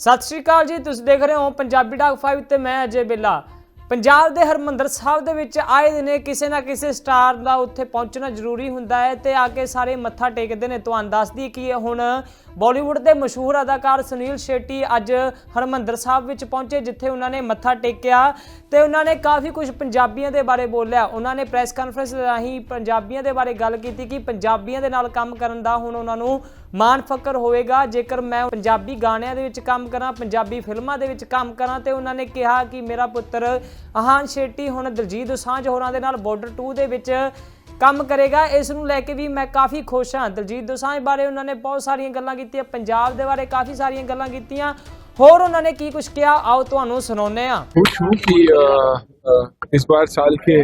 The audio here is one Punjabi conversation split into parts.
ਸਤਿ ਸ਼੍ਰੀ ਅਕਾਲ ਜੀ, ਤੁਸੀਂ ਦੇਖ ਰਹੇ ਹੋ ਪੰਜਾਬੀ ਡਾਕ 5 ਤੇ ਮੈਂ ਅਜੇ ਬਿੱਲਾ। ਪੰਜਾਬ ਦੇ ਹਰਮੰਦਰ ਸਾਹਿਬ ਦੇ ਵਿੱਚ ਆਏ ਦਿਨੇ ਕਿਸੇ ਨਾ ਕਿਸੇ ਸਟਾਰ ਦਾ ਉੱਥੇ ਪਹੁੰਚਣਾ ਜ਼ਰੂਰੀ ਹੁੰਦਾ ਹੈ ਤੇ ਆ ਕੇ ਸਾਰੇ ਮੱਥਾ ਟੇਕਦੇ ਨੇ। ਤੁਹਾਨੂੰ ਦੱਸਦੀ ਕਿ ਹੁਣ ਬਾਲੀਵੁੱਡ ਦੇ ਮਸ਼ਹੂਰ ਅਦਾਕਾਰ ਸੁਨੀਲ ਸ਼ੇਟੀ ਅੱਜ ਹਰਮੰਦਰ ਸਾਹਿਬ ਵਿੱਚ ਪਹੁੰਚੇ, ਜਿੱਥੇ ਉਹਨਾਂ ਨੇ ਮੱਥਾ ਟੇਕਿਆ ਤੇ ਉਹਨਾਂ ਨੇ ਕਾਫੀ ਕੁਝ ਪੰਜਾਬੀਆਂ ਦੇ ਬਾਰੇ ਬੋਲਿਆ। ਉਹਨਾਂ ਨੇ ਪ੍ਰੈਸ ਕਾਨਫਰੰਸ ਰਾਹੀਂ ਪੰਜਾਬੀਆਂ ਦੇ ਬਾਰੇ ਗੱਲ ਕੀਤੀ ਕਿ ਪੰਜਾਬੀਆਂ ਦੇ ਨਾਲ ਕੰਮ ਕਰਨ ਦਾ ਹੁਣ ਉਹਨਾਂ ਨੂੰ ਮਾਣ ਫਕਰ ਹੋਵੇਗਾ ਜੇਕਰ ਮੈਂ ਪੰਜਾਬੀ ਗਾਣਿਆਂ ਦੇ ਵਿੱਚ ਕੰਮ ਕਰਾਂ ਪੰਜਾਬੀ ਫਿਲਮਾਂ ਦੇ ਵਿੱਚ ਕੰਮ ਕਰਾਂ ਤੇ ਉਹਨਾਂ ਨੇ ਕਿਹਾ ਕਿ ਮੇਰਾ ਪੁੱਤਰ ਆਹਾਨ ਸ਼ੇਟੀ ਹੁਣ ਦਲਜੀਤ ਦੋਸਾਂਝ ਹੋਰਾਂ ਦੇ ਨਾਲ ਬਾਰਡਰ 2 ਦੇ ਵਿੱਚ ਕੰਮ ਕਰੇਗਾ ਇਸ ਨੂੰ ਲੈ ਕੇ ਵੀ ਮੈਂ ਕਾਫੀ ਖੁਸ਼ ਹਾਂ ਦਲਜੀਤ ਦੋਸਾਂਝ ਬਾਰੇ ਉਹਨਾਂ ਨੇ ਬਹੁਤ ਸਾਰੀਆਂ ਗੱਲਾਂ ਕੀਤੀਆਂ ਪੰਜਾਬ ਦੇ ਬਾਰੇ ਕਾਫੀ ਸਾਰੀਆਂ ਗੱਲਾਂ ਕੀਤੀਆਂ ਹੋਰ ਉਹਨਾਂ ਨੇ ਕੀ ਕੁਝ ਕਿਹਾ ਆਓ ਤੁਹਾਨੂੰ ਸੁਣਾਉਂਦੇ ਹਾਂ खुश हूँ कि अ, अ, इस बार साल के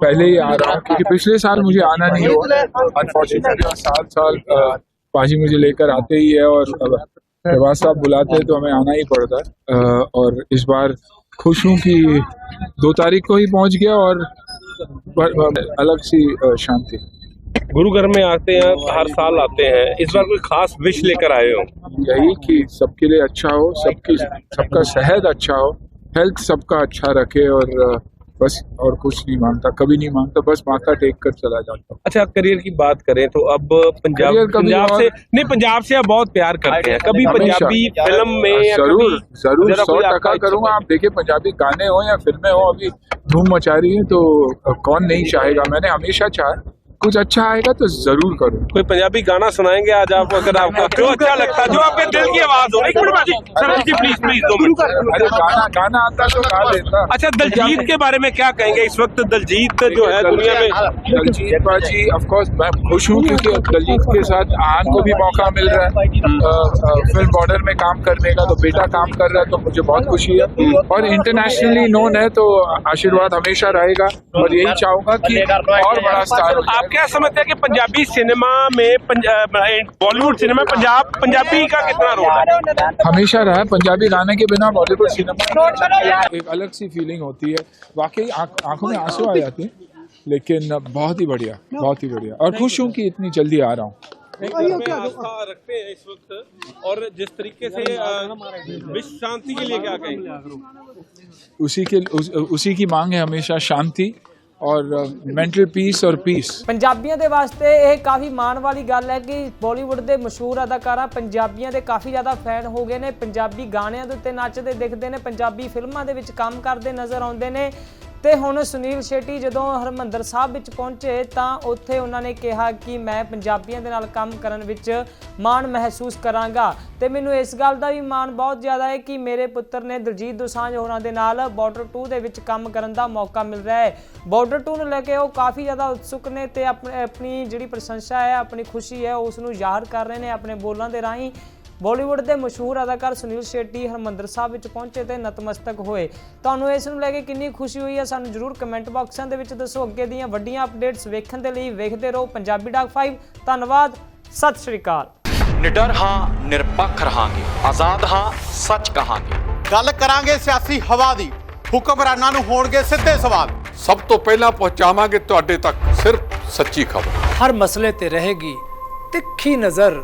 पहले ही आ रहा हूँ क्योंकि पिछले साल मुझे आना नहीं हुआ अनफॉर्चुनेटली साल साल अ, पाजी मुझे लेकर आते ही है और शहबाज साहब बुलाते हैं तो हमें आना ही पड़ता है। और इस बार खुश हूँ कि दो तारीख को ही पहुँच गया और अलग सी शांति। गुरु घर में आते हैं हर साल आते हैं। इस बार कोई खास विश लेकर आए हो? यही कि सबके लिए अच्छा हो सबकी सबका सेहत अच्छा हो हेल्थ सबका अच्छा रखे और बस और कुछ नहीं माँगता कभी नहीं माँगता बस माथा टेक कर चला जाता हूँ। अच्छा करियर की बात करें तो अब पंजाब पंजाब से नहीं पंजाब से आप बहुत प्यार करते हैं। कभी पंजाबी फ़िल्म में ज़रूर ज़रूर जरा सौ टका इच्छा- करूँगा। आप देखिए पंजाबी गाने हो या फ़िल्में हो अभी धूम मचा रही है तो कौन नहीं चाहेगा? मैंने हमेशा चाहा कुछ अच्छा आएगा तो ज़रूर करो। कोई पंजाबी गाना सुनाएँगे आज आप अगर आपको जो अच्छा लगता है? जो आपके दिल की आवाज़ हो एक minute sir ji please please दो मिनट। अरे गाना गाना आता तो गा देता अच्छा दलजीत के बारे में क्या कहेंगे? इस वक्त दलजीत जो है दुनिया में दलजीत बाजी ऑफ़ कोर्स मैं खुश हूँ क्योंकि दलजीत के साथ आन को भी मौका मिल रहा है। अ, फ़िल्म बॉर्डर में काम करने का तो बेटा काम कर रहा है तो मुझे बहुत खुशी है। और इंटरनेशनली नोन है तो आशीर्वाद हमेशा रहेगा। और यही चाहूँगा कि और बड़ा स्टार आप क्या समझते हैं कि पंजाबी सिनेमा में बॉलीवुड सिनेमा पंजाब पंजाबी का कितना रोल है? हमेशा रहा है पंजाबी गाने के बिना बॉलीवुड सिनेमा एक अलग सी फीलिंग होती है। वाकई आँखों में आँसू आ जाते हैं लेकिन बहुत ही बढ़िया बहुत ही बढ़िया। और खुश हूँ कि इतनी जल्दी आ रहा हूँ। रखते हैं इस वक्त और जिस तरीके से विश्व शांति के लिए क्या कहेंगे उसी के उस, उसी की मांग है हमेशा शांति। ਔਰ ਮੈਂਟਲ ਪੀਸ ਔਰ ਪੀਸ ਪੰਜਾਬੀਆਂ ਦੇ ਵਾਸਤੇ ਇਹ ਕਾਫੀ ਮਾਣ ਵਾਲੀ ਗੱਲ ਹੈ ਕਿ ਬਾਲੀਵੁੱਡ ਦੇ ਮਸ਼ਹੂਰ ਅਦਾਕਾਰਾ ਪੰਜਾਬੀਆਂ ਦੇ ਕਾਫੀ ਜ਼ਿਆਦਾ ਫੈਨ ਹੋ ਗਏ ਨੇ। ਪੰਜਾਬੀ ਗਾਣਿਆਂ ਦੇ ਉੱਤੇ ਨੱਚਦੇ, ਦਿਖਦੇ ਨੇ। ਪੰਜਾਬੀ ਫਿਲਮਾਂ ਦੇ ਵਿੱਚ ਕੰਮ ਕਰਦੇ ਨਜ਼ਰ ਆਉਂਦੇ ਨੇ। ਤੇ ਹੁਣ ਸੁਨੀਲ ਸ਼ੇਟੀ ਜਦੋਂ ਹਰਮੰਦਰ ਸਾਹਿਬ ਵਿੱਚ ਪਹੁੰਚੇ ਤਾਂ ਉੱਥੇ ਉਹਨਾਂ ਨੇ ਕਿਹਾ ਕਿ ਮੈਂ ਪੰਜਾਬੀਆਂ ਦੇ ਨਾਲ ਕੰਮ ਕਰਨ ਵਿੱਚ ਮਾਣ ਮਹਿਸੂਸ ਕਰਾਂਗਾ। ਤੇ ਮੈਨੂੰ ਇਸ ਗੱਲ ਦਾ ਵੀ ਮਾਣ ਬਹੁਤ ਜ਼ਿਆਦਾ ਹੈ ਕਿ ਮੇਰੇ ਪੁੱਤਰ ਨੇ ਦਲਜੀਤ ਦੋਸਾਂਝ ਹੋਰਾਂ ਦੇ ਨਾਲ ਬਾਰਡਰ 2 ਦੇ ਵਿੱਚ ਕੰਮ ਕਰਨ ਦਾ ਮੌਕਾ ਮਿਲ ਰਿਹਾ ਹੈ। ਬਾਰਡਰ 2 ਨੂੰ ਲੈ ਕੇ ਉਹ ਕਾਫੀ ਜ਼ਿਆਦਾ ਉਤਸੁਕ ਨੇ ਤੇ ਆਪਣੀ ਜਿਹੜੀ ਪ੍ਰਸ਼ੰਸਾ ਹੈ, ਆਪਣੀ ਖੁਸ਼ੀ ਹੈ, ਉਸ ਨੂੰ ਜ਼ਾਹਰ ਕਰ ਰਹੇ ਨੇ ਆਪਣੇ ਬੋਲਾਂ ਦੇ ਰਾਹੀਂ। ਬਾਲੀਵੁੱਡ ਦੇ ਮਸ਼ਹੂਰ ਅਦਾਕਾਰ ਸੁਨੀਲ ਸ਼ੈਟੀ ਹਰਮੰਦਰ ਸਾਹਿਬ ਵਿੱਚ ਪਹੁੰਚੇ ਤੇ ਨਤਮਸਤਕ ਹੋਏ। ਤੁਹਾਨੂੰ ਇਸ ਨੂੰ ਲੈ ਕੇ ਕਿੰਨੀ ਖੁਸ਼ੀ ਹੋਈ ਹੈ ਸਾਨੂੰ ਜਰੂਰ ਕਮੈਂਟ ਬਾਕਸਾਂ ਦੇ ਵਿੱਚ ਦੱਸੋ। ਅੱਗੇ ਦੀਆਂ ਵੱਡੀਆਂ ਅਪਡੇਟਸ ਵੇਖਣ ਦੇ ਲਈ ਵੇਖਦੇ ਰਹੋ ਪੰਜਾਬੀ ਡਾਕ 5 ਧੰਨਵਾਦ ਸਤਿ ਸ਼੍ਰੀ ਅਕਾਲ। ਨਿਡਰ ਹਾਂ ਨਿਰਪੱਖ ਰਹਾਂਗੇ। ਆਜ਼ਾਦ ਹਾਂ ਸੱਚ ਕਹਾਂਗੇ। ਗੱਲ ਕਰਾਂਗੇ ਸਿਆਸੀ ਹਵਾ ਦੀ। ਹੁਕਮਰਾਨਾਂ ਨੂੰ ਹੋਣਗੇ ਸਿੱਧੇ ਸਵਾਲ। ਸਭ ਤੋਂ ਪਹਿਲਾਂ ਪਹੁੰਚਾਵਾਂਗੇ ਤੁਹਾਡੇ ਤੱਕ ਸਿਰਫ ਸੱਚੀ ਖਬਰ। ਹਰ ਮਸਲੇ ਤੇ ਰਹੇਗੀ ਤਿੱਖੀ ਨਜ਼ਰ।